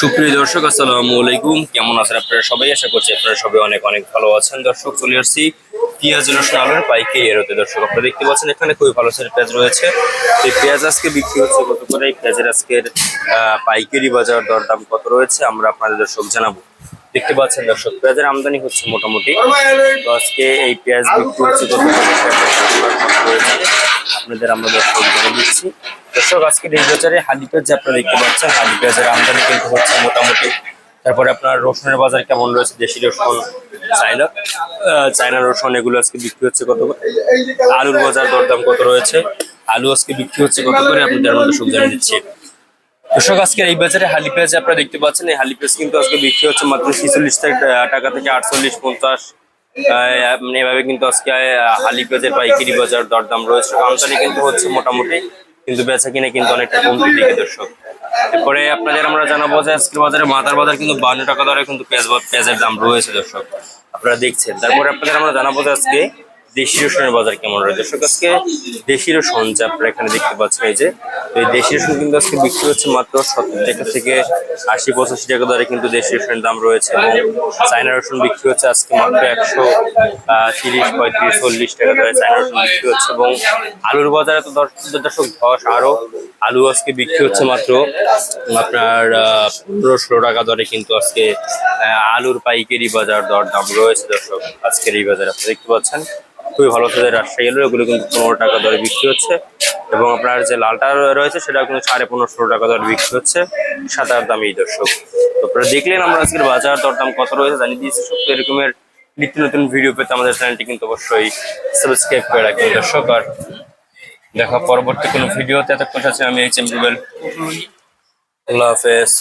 সুপ্রিয় দর্শক, আসসালামু আলাইকুম। কেমন আছেন আপনারা সবাই? আশা করছি আপনারা সবাই অনেক অনেক ভালো আছেন। দর্শক, চলে আসছি পেঁয়াজ, রসুন, আলুর পাইকারি এরোতে দর্শক, আপনারা দেখতে পাচ্ছেন এখানে খুবই ভালো সাইজের পেঁয়াজ রয়েছে। এই পেঁয়াজ আজকে বিক্রি হচ্ছে কত করে? এই পেঁয়াজের আজকের পাইকারি বাজার দরদাম কত রয়েছে? আমরা আপনাদের দর্শক জানাব। দেখতে পাচ্ছেন দর্শক, পেঁয়াজের আমদানি হচ্ছে মোটামুটি। তো আজকে এই পেঁয়াজ বিক্রি হচ্ছে কত আপনাদের আমরা দর্শক জানিয়ে দিচ্ছি। দর্শক আজকে এই বাজারে হালি পেঁয়াজ আপনারা দেখতে পাচ্ছেন হালি পেঁয়াজের আমদানি কিন্তু হচ্ছে মোটামুটি। তারপরে আপনার রসুনের বাজার কেমন রয়েছে? দেশি রসুন, চায়না চায়না রসুন, এগুলো আজকে বিক্রি হচ্ছে কত করে? আলুর বাজার দরদাম কত রয়েছে? আলু আজকে বিক্রি হচ্ছে কত করে? আপনাদের আমরা দর্শক জানিয়ে দিচ্ছি। দর্শক আজকে এই বাজারে হালি পেঁয়াজ আপনারা দেখতে পাচ্ছেন, এই হালি পেঁয়াজ কিন্তু আজকে বিক্রি হচ্ছে মাত্র ছিচল্লিশ টাকা থেকে আটচল্লিশ পঞ্চাশ। এভাবে কিন্তু আজকে হালি পেঁয়াজের পাইকারি বাজার দরদাম রয়েছে। আমদানি কিন্তু হচ্ছে মোটামুটি কিন্তু বেচা কিনে কিন্তু অনেকটা কমতির দিকে দর্শক। এরপরে আপনাদের আমরা জানাব যে আজকের বাজারে মাথার বাজার কিন্তু বান্ন টাকা দরে কিন্তু পেঁয়াজ পেঁয়াজের দাম রয়েছে দর্শক। আপনারা দেখছেন। তারপরে আপনাদের আমরা জানাব যে আজকে দেশি রসুনের বাজার কেমন রয়েছে? দর্শক, আজকে দেশি রসুন যে আপনারা এখানে দেখতে পাচ্ছেন, এই যে এই দেশি রসুন কিন্তু আজকে বিক্রি হচ্ছে মাত্র সত্তর টাকা থেকে আশি, পঁচাশি টাকা দরে কিন্তু দেশি রসুনের দাম রয়েছে এবং চায়না রসুন বিক্রি হচ্ছে আজকে মাত্র একশো তিরিশ, পঁয়ত্রিশ, চল্লিশ টাকা দরে চায়না রসুন বিক্রি হচ্ছে এবং আলুর বাজারে তো দশ দশক ধস আরও, আলু আজকে বিক্রি হচ্ছে মাত্র, আপনার পনেরো ষোলো টাকা দরে কিন্তু আজকে আলুর পাইকারি বাজার দর দাম রয়েছে দর্শক, আজকের এই বাজারে, আপনি দেখতে পাচ্ছেন। খুবই ভালো সাইজের রাজশাহী আলু এগুলো কিন্তু পনেরো টাকা দরে বিক্রি হচ্ছে। এবং আপনার যে লালটা রয়েছে, সেটা কিন্তু সাড়ে পনেরো টাকা দরে বিক্রি হচ্ছে, সাদার দামেই দর্শক। তো আপনারা দেখলেন আমরা আজকের বাজার, দরদাম কত রয়েছে জানিয়ে দিয়েছি। সব এরকমের নিত্য নতুন ভিডিও পেতে আমাদের চ্যানেলটি কিন্তু অবশ্যই সাবস্ক্রাইব করে রাখবেন দর্শক। আর দেখা পরবর্তী কোনো ভিডিওতে এতক্ষণ আছে আমি এইচ এম রুবেল আল্লাহ হাফেজ।